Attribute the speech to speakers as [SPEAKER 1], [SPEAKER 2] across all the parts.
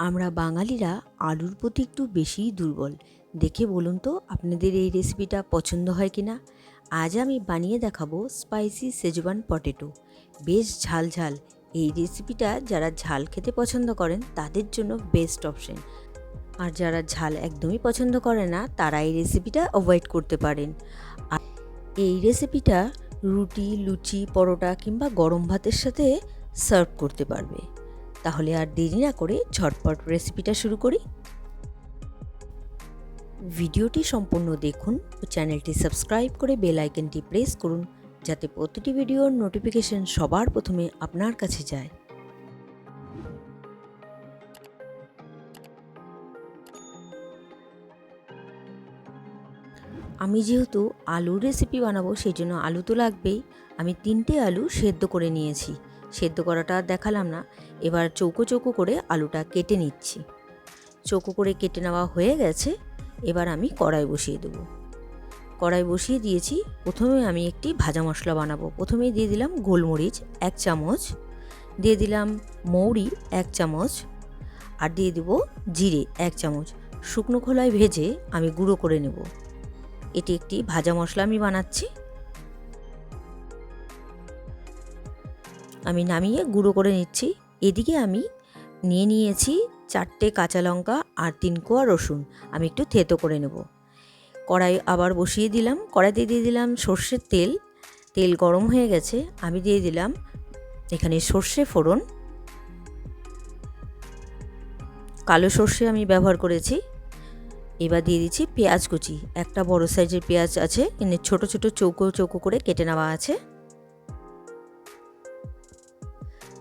[SPEAKER 1] আমরা বাঙালিরা আলুর প্রতি একটু বেশিই দুর্বল। দেখে বলুন তো, আপনাদের এই রেসিপিটা পছন্দ হয় কি না আজ আমি বানিয়ে দেখাবো স্পাইসি সেজওয়ান পটেটো বেশ ঝাল ঝাল। এই রেসিপিটা যারা ঝাল খেতে পছন্দ করেন, তাদের জন্য বেস্ট অপশন আর যারা ঝাল একদমই পছন্দ করে না, তারা এই রেসিপিটা অ্যাভয়েড করতে পারেন। আর এই রেসিপিটা রুটি, লুচি, পরোটা কিংবা গরম ভাতের সাথে সার্ভ করতে পারবে। তাহলে আর দেরি না করে ঝটপট রেসিপিটা শুরু করি। ভিডিওটি সম্পূর্ণ দেখুন ও চ্যানেলটি সাবস্ক্রাইব করে বেল আইকনটি প্রেস করুন যাতে প্রতিটি ভিডিওর নোটিফিকেশন সবার প্রথমে আপনার কাছে যায়। আমি যেহেতু আলুর রেসিপি বানাবো, সেই জন্য আলু তো লাগবেই। আমি তিনটে আলু সেদ্ধ করে নিয়েছি। সেদ্ধ করাটা দেখালাম না। এবার চৌকো চৌকো করে আলুটা কেটে নিচ্ছি। চৌকো করে কেটে নেওয়া হয়ে গেছে। এবার আমি কড়াই বসিয়ে দেবো। কড়াই বসিয়ে দিয়েছি। প্রথমে আমি একটি ভাজা মশলা বানাবো। প্রথমেই দিয়ে দিলাম গোলমরিচ এক চামচ, দিয়ে দিলাম মৌরি এক চামচ আর দিয়ে দেবো জিরে এক চামচ। শুকনো খোলায় ভেজে আমি গুঁড়ো করে নেব। এটি একটি ভাজা মশলা আমি বানাচ্ছি। আমি নামিয়ে গুঁড়ো করে নিচ্ছি। এদিকে আমি নিয়ে নিয়েছি চারটে কাঁচা লঙ্কা আর তিন কোয়া রসুন। আমি একটু থেতো করে নেব। কড়াই আবার বসিয়ে দিলাম। কড়াইতে দিয়ে দিলাম সর্ষের তেল। তেল গরম হয়ে গেছে। আমি দিয়ে দিলাম এখানে সর্ষে ফোড়ন। কালো সর্ষে আমি ব্যবহার করেছি। এবার দিয়ে দিচ্ছি পেঁয়াজ কুচি। একটা বড় সাইজের পেঁয়াজ আছে। এনে ছোট ছোট চৌকো চৌকো করে কেটে নেওয়া আছে।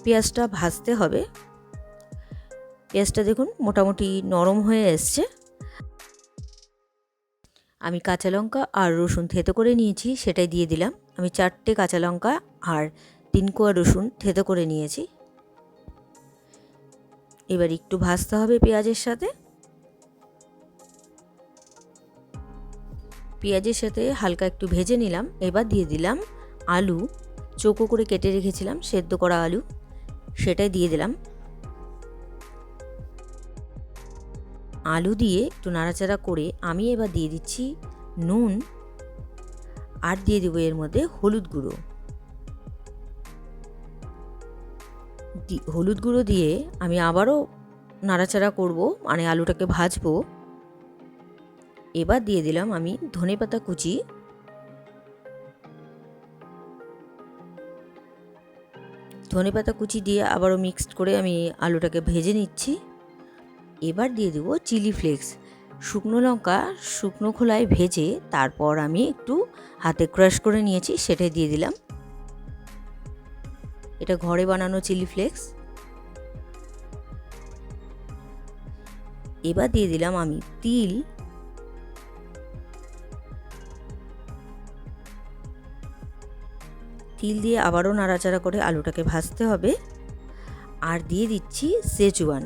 [SPEAKER 1] পেঁয়াজটা ভাজতে হবে। পেঁয়াজটা দেখুন মোটামুটি নরম হয়ে এসছে। আমি কাঁচা লঙ্কা আর রসুন থেতো করে নিয়েছি, সেটাই দিয়ে দিলাম। আমি চারটে কাঁচা লঙ্কা আর তিন কোয়া রসুন থেতো করে নিয়েছি। এবার একটু ভাজতে হবে পেঁয়াজের সাথে। পেঁয়াজের সাথে হালকা একটু ভেজে নিলাম। এবার দিয়ে দিলাম আলু। চোখো করে কেটে রেখেছিলাম, সেদ্ধ করা আলু। সেটাই দিয়ে দিলাম। আলু দিয়ে একটু নাড়াচাড়া করে আমি এবার দিয়ে দিচ্ছি নুন আর দিয়ে দেবো এর মধ্যে হলুদ গুঁড়ো। হলুদ গুঁড়ো দিয়ে আমি আবারও নাড়াচাড়া করব মানে আলুটাকে ভাজবো। এবার দিয়ে দিলাম আমি ধনে পাতা কুচি। ধনে পাতা কুচি দিয়ে আবারও মিক্সড করে আমি আলুটাকে ভেজে নিচ্ছি। এবার দিয়ে দেবো চিলি ফ্লেক্স। শুকনো লঙ্কা শুকনো খোলায় ভেজে তারপর আমি একটু হাতে ক্রাশ করে নিয়েছি, সেটাই দিয়ে দিলাম। এটা ঘরে বানানো চিলি ফ্লেক্স। এবার দিয়ে দিলাম আমি তিল। তিল দিয়ে আবারও নাড়াচাড়া করে আলুটাকে ভাজতে হবে। আর দিয়ে দিচ্ছি সেচুয়ান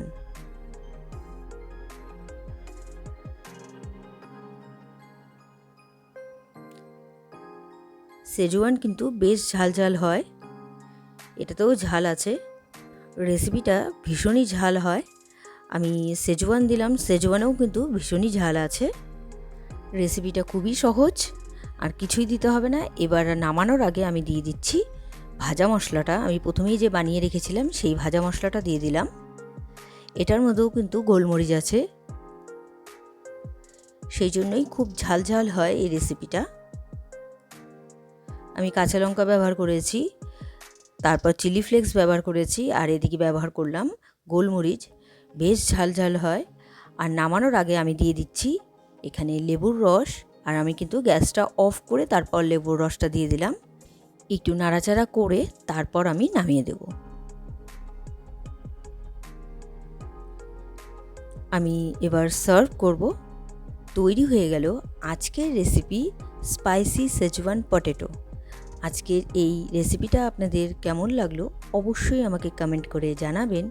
[SPEAKER 1] সেজুয়ান কিন্তু বেশ ঝাল ঝাল হয়। এটাতেও ঝাল আছে। রেসিপিটা ভীষণই ঝাল হয়। আমি সেজওয়ান দিলাম সেজওয়ানেও কিন্তু ভীষণই ঝাল আছে। রেসিপিটা খুবই সহজ। আর কিছুই দিতে হবে না। এবার নামানোর আগে আমি দিয়ে দিচ্ছি ভাজা মশলাটা। আমি প্রথমেই যে বানিয়ে রেখেছিলাম, সেই ভাজা মশলাটা দিয়ে দিলাম। এটার মধ্যেও কিন্তু গোলমরিচ আছে। সেই জন্যই খুব ঝাল ঝাল হয় এই রেসিপিটা। আমি কাঁচা লঙ্কা ব্যবহার করেছি, তারপর চিলি ফ্লেক্স ব্যবহার করেছি, আর এদিকে ব্যবহার করলাম গোলমরিচ। বেশ ঝাল ঝাল হয়। আর নামানোর আগে আমি দিয়ে দিচ্ছি এখানে লেবুর রস আর আমি কিন্তু গ্যাসটা অফ করে তারপর লেবুর রসটা দিয়ে দিলাম। একটু নাড়াচাড়া করে তারপর আমি নামিয়ে দেব। আমি এবার সার্ভ করব। তৈরি হয়ে গেল আজকের রেসিপি স্পাইসি সেজওয়ান পটেটো। আজকের এই রেসিপিটা আপনাদের কেমন লাগল অবশ্যই আমাকে কমেন্ট করে জানাবেন।